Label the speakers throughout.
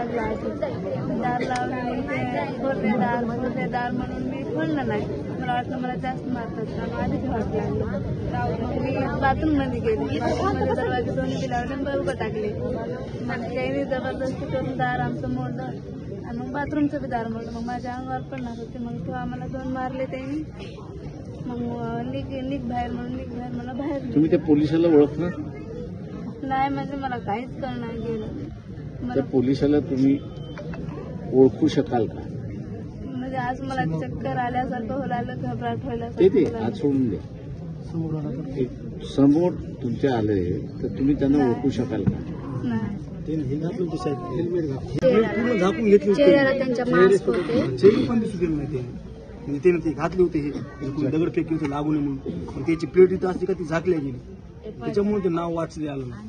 Speaker 1: लागला अजून दार लावली ते खोलले दार दार म्हणून मी खोललं नाही. मला वाटलं मला जास्त मारतात का? मग आधीच वाट लागली. मग मी बाथरूममध्ये गेले. बाथरूममध्ये दरवाजे दोन्ही बी लावले आणि बरोबर टाकले. मग त्यांनी जबरदस्ती करून दार आमचं मोडलं. आणि मग बाथरूमचं बी दार मोडलं. मग माझ्या अंगावर पडणार होते. मग तेव्हा आम्हाला दोन मारले त्यांनी. मग निघ निघ बाहेर म्हणून निघ बाहेर मला बाहेर.
Speaker 2: तुम्ही त्या पोलिसाला ओळखलं
Speaker 1: नाही म्हणजे मला काहीच करणार गेलं मला
Speaker 2: पोलिसाला तुम्ही ओळखू शकाल का?
Speaker 1: म्हणजे आज मला चक्कर आल्यासारखं व्हायला लागलं घबराट
Speaker 2: ते
Speaker 1: व्हायल्यासारखं
Speaker 2: ते
Speaker 1: व्हायला
Speaker 2: आज सोडून द्या. एक समोर तुमच्या आले तर तुम्ही त्यांना ओळखू शकाल का.
Speaker 1: नाही.
Speaker 3: पूर्ण झाकून घेतली होती.
Speaker 1: चेहऱ्याला त्यांच्या मास्क होते.
Speaker 3: चेहरे पण दिसू दिले नाही ते म्हणजे त्याने ते घातले होते हे. कोणी दगड फेकले होते लागू नये म्हणून. पण त्याची प्लेट इथं असली का ती झाकल्या गेली त्याच्यामुळे ते नाव वाचले आलं नाही.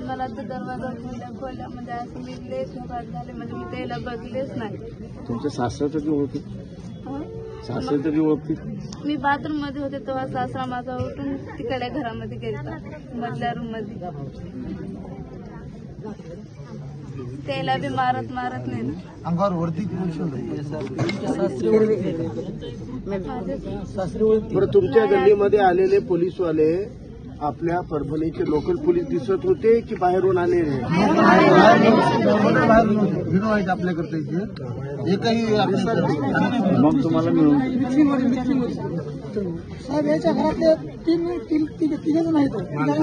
Speaker 1: मला तर दरवाजा खोल्या खोल्या म्हणजे असं मी लय घबराट झाले म्हणजे मी त्याला बघलेच नाही.
Speaker 2: तुमच्या सासरा तरी ओळखी
Speaker 1: हं?
Speaker 2: सासरे तरी ओळखी
Speaker 1: मी बाथरूममध्ये होते तेव्हा सासरा माझा उठून तिकडे घरामध्ये गेला मधल्या रूममध्ये त्याला बी मारत मारत नाही ना.
Speaker 3: अंगावर वरती बरं तुमच्या गल्लीमध्ये आलेले पोलीसवाले आपल्या परभणीचे लोकल पोलीस दिसत होते की बाहेरून आलेले आपल्याकडे इथे. एकही
Speaker 2: मग तुम्हाला मिळून
Speaker 3: साहेब याच्या घरातले तीन तीन तिघ जण आहेत.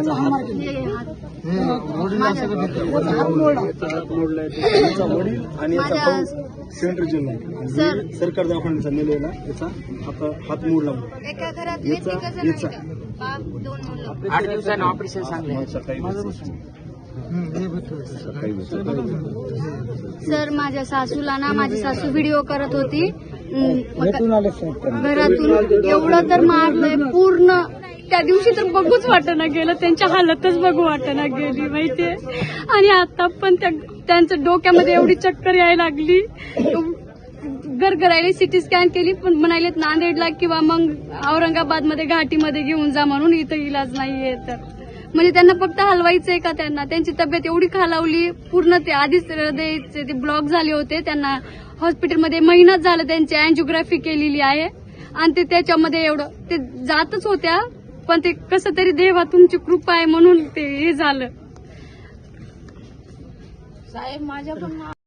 Speaker 3: हा. वडील आणि याचा भाऊ सेंट्रल जेल आहे
Speaker 1: सर.
Speaker 3: सरकार दवाखान्याचा नेलेला याचा आता हात मोडला
Speaker 1: एका घरात
Speaker 3: याचा याचा
Speaker 4: आठ दिवसानं ऑपरेशन सांगले
Speaker 5: सर माझ्या सासूला ना माझी सासू व्हिडिओ करत होती. अं, घरातून एवढं तर मारलंय पूर्ण. त्या दिवशी तर बघूच वाटना गेलं. त्यांच्या हालतच बघू वाटना गेली माहितीये. आणि आता पण त्या त्यांच्या डोक्यामध्ये एवढी चक्कर यायला लागली. गरगरायला सिटी स्कॅन केली पण म्हणालेत नांदेडला किंवा मग औरंगाबादमध्ये घाटीमध्ये घेऊन जा म्हणून इथं इलाज नाहीये तर. म्हणजे त्यांना फक्त हलवायचंय का त्यांना? त्यांची तब्येत एवढी खालावली पूर्ण ते आधीच हृदयचे ते ब्लॉक झाले होते. त्यांना हॉस्पिटलमध्ये महिनाच झालं त्यांची अँजिओग्राफी केलेली आहे. आणि ते त्याच्यामध्ये एवढं ते जातच होत्या पण ते कसं तरी देवा तुमची कृपा आहे म्हणून ते हे झालं.
Speaker 1: साहेब माझ्या पण